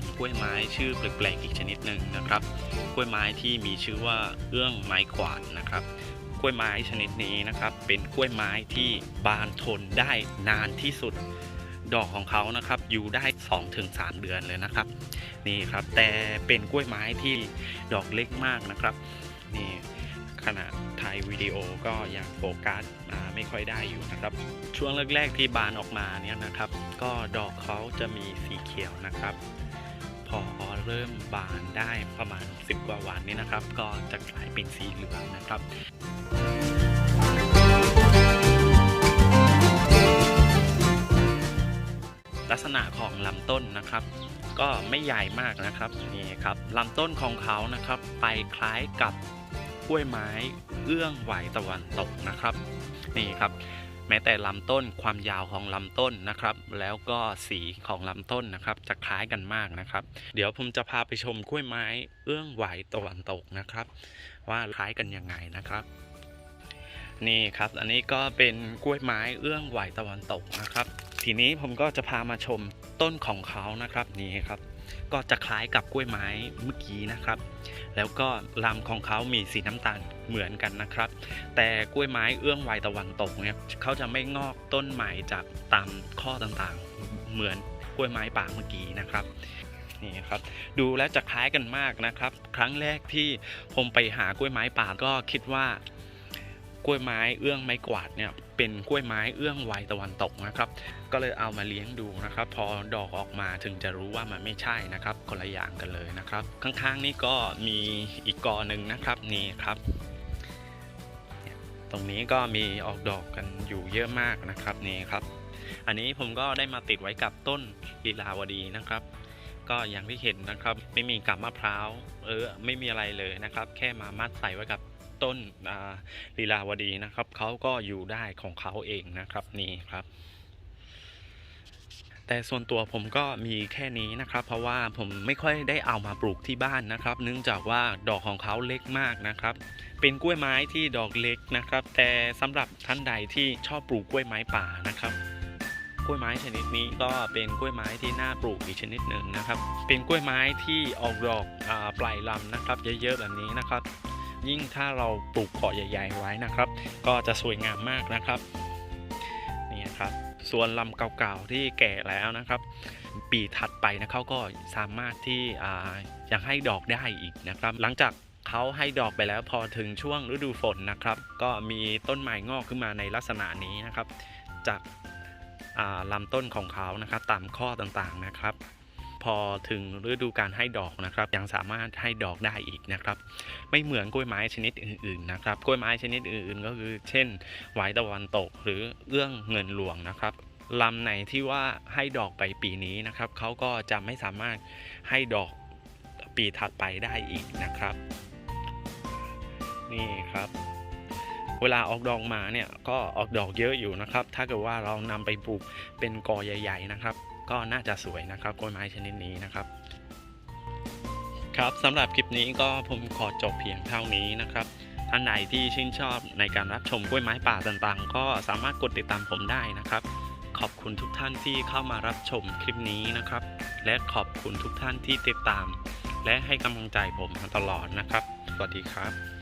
มกล้วยไม้ชื่อแปลกๆอีกชนิดหนึ่งนะครับ กล้วยไม้ที่มีชื่อว่าเอื้องไม้ขวานนะครับ กล้วยไม้ชนิดนี้นะครับ เป็นกล้วยไม้ที่บานทนได้นานที่สุด ดอกของเขานะครับอยู่ได้ 2-3 เดือนเลยนะครับ นี่ครับแต่เป็นกล้วยไม้ที่ดอกเล็กมากนะครับนี่ขณะถ่ายวิดีโอก็ยังโฟกัสไม่ค่อยได้อยู่นะครับ ช่วงแรก ๆ ที่บานออกมาเนี่ยนะครับ ก็ดอกเขาจะมีสีเขียวนะครับ พอเริ่มบานได้ประมาณ 10 กว่าวันนี้นะครับ ก็จะกลายเป็นสีเหลืองนะครับลักษณะของลำต้นนะครับ ก็ไม่ใหญ่มากนะครับนี่ครับลำต้นของเขานะครับ ไปคล้ายกับกล้วยไม้เอื้องไหวตะวันตกนะครับ นี่ครับ แม้แต่ลำต้นความยาวของลำต้นนะครับ แล้วก็สีของลำต้นนะครับ จะคล้ายกันมากนะครับ เดี๋ยวผมจะพาไปชมกล้วยไม้เอื้องไหวตะวันตกนะครับ ว่าคล้ายกันยังไงนะครับนี่ครับ อันนี้ก็เป็นกล้วยไม้เอื้องไหวตะวันตกนะครับ ทีนี้ผมก็จะพามาชม ต้นของเขานะครับนี่ครับ ก็จะคล้ายกับกล้วยไม้เมื่อกี้นะครับ แล้วก็ลำของเขามีสีน้ำตาลเหมือนกันนะครับ แต่กล้วยไม้เอื้องไวตะวันตกเนี่ยเขาจะไม่งอกต้นใหม่จากตามข้อต่างๆ เหมือนกล้วยไม้ป่าเมื่อกี้นะครับนี่ครับดูแล้วจะคล้ายกันมากนะครับ ครั้งแรกที่ผมไปหากล้วยไม้ป่าก็คิดว่ากล้วยไม้เอื้องไม้กวาดเนี่ย เป็นกล้วยไม้เอื้องไวตะวันตกนะครับ ก็เลยเอามาเลี้ยงดูนะครับ พอดอกออกมาถึงจะรู้ว่ามันไม่ใช่นะครับ คนละอย่างกันเลยนะครับ ข้างๆนี่ก็มีอีกกอหนึ่งนะครับนี่ครับ ตรงนี้ก็มีออกดอกกันอยู่เยอะมากนะครับนี่ครับ อันนี้ผมก็ได้มาติดไว้กับต้นลีลาวดีนะครับก็อย่างที่เห็นนะครับ ไม่มีกับมะพร้าวเออไม่มีอะไรเลยนะครับ แค่มามัดใส่ไว้กับ ต้นลีลาวดีนะครับเขาก็อยู่ได้ของเขาเองนะครับนี่ครับแต่ส่วนตัวผมก็มีแค่นี้นะครับ เพราะว่าผมไม่ค่อยได้เอามาปลูกที่บ้านนะครับ เนื่องจากว่าดอกของเขาเล็กมากนะครับ เป็นกล้วยไม้ที่ดอกเล็กนะครับ แต่สำหรับท่านใดที่ชอบปลูกกล้วยไม้ป่านะครับ กล้วยไม้ชนิดนี้ก็เป็นกล้วยไม้ที่น่าปลูกอีกชนิดหนึ่งนะครับ เป็นกล้วยไม้ที่ออกดอกอปลายลำนะครับ เยอะๆแบบนี้นะครับ ยิ่งถ้าเราปลูกเกาะใหญ่ ๆ ไว้นะครับ ก็จะสวยงามมากนะครับนี่ครับส่วนลำเก่าๆที่แก่แล้วนะครับ ปีถัดไปนะเขาก็สามารถที่อ่ายังให้ดอกได้อีกนะครับ หลังจากเขาให้ดอกไปแล้วพอถึงช่วงฤดูฝนนะครับ ก็มีต้นไม้งอกขึ้นมาในลักษณะนี้นะครับ จากอ่าลำต้นของเขานะครับตามข้อต่างๆนะครับ พอถึงฤดูการให้ดอกนะครับ ยังสามารถให้ดอกได้อีกนะครับ ไม่เหมือนกล้วยไม้ชนิดอื่นๆนะครับ กล้วยไม้ชนิดอื่นๆ ก็คือ เช่นหวายตะวันตกหรือเอื้องเงินหลวงนะครับลำไหนที่ว่าให้ดอกไปปีนี้นะครับเขาก็จะไม่สามารถให้ดอกปีถัดไปได้อีกนะครับ นี่ครับ เวลาออกดอกมาเนี่ยก็ออกดอกเยอะอยู่นะครับ ถ้าเกิดว่าเรานำไปปลูกเป็นกอใหญ่ ๆ นะครับ ก็น่าจะสวยนะครับกล้วยไม้ชนิดนี้นะครับ ครับสำหรับคลิปนี้ก็ผมขอจบเพียงเท่านี้นะครับท่านใดที่ชื่นชอบในการรับชมกล้วยไม้ป่าต่างๆ ก็สามารถกดติดตามผมได้นะครับ ขอบคุณทุกท่านที่เข้ามารับชมคลิปนี้นะครับ และขอบคุณทุกท่านที่ติดตาม และให้กำลังใจผมตลอดนะครับ สวัสดีครับ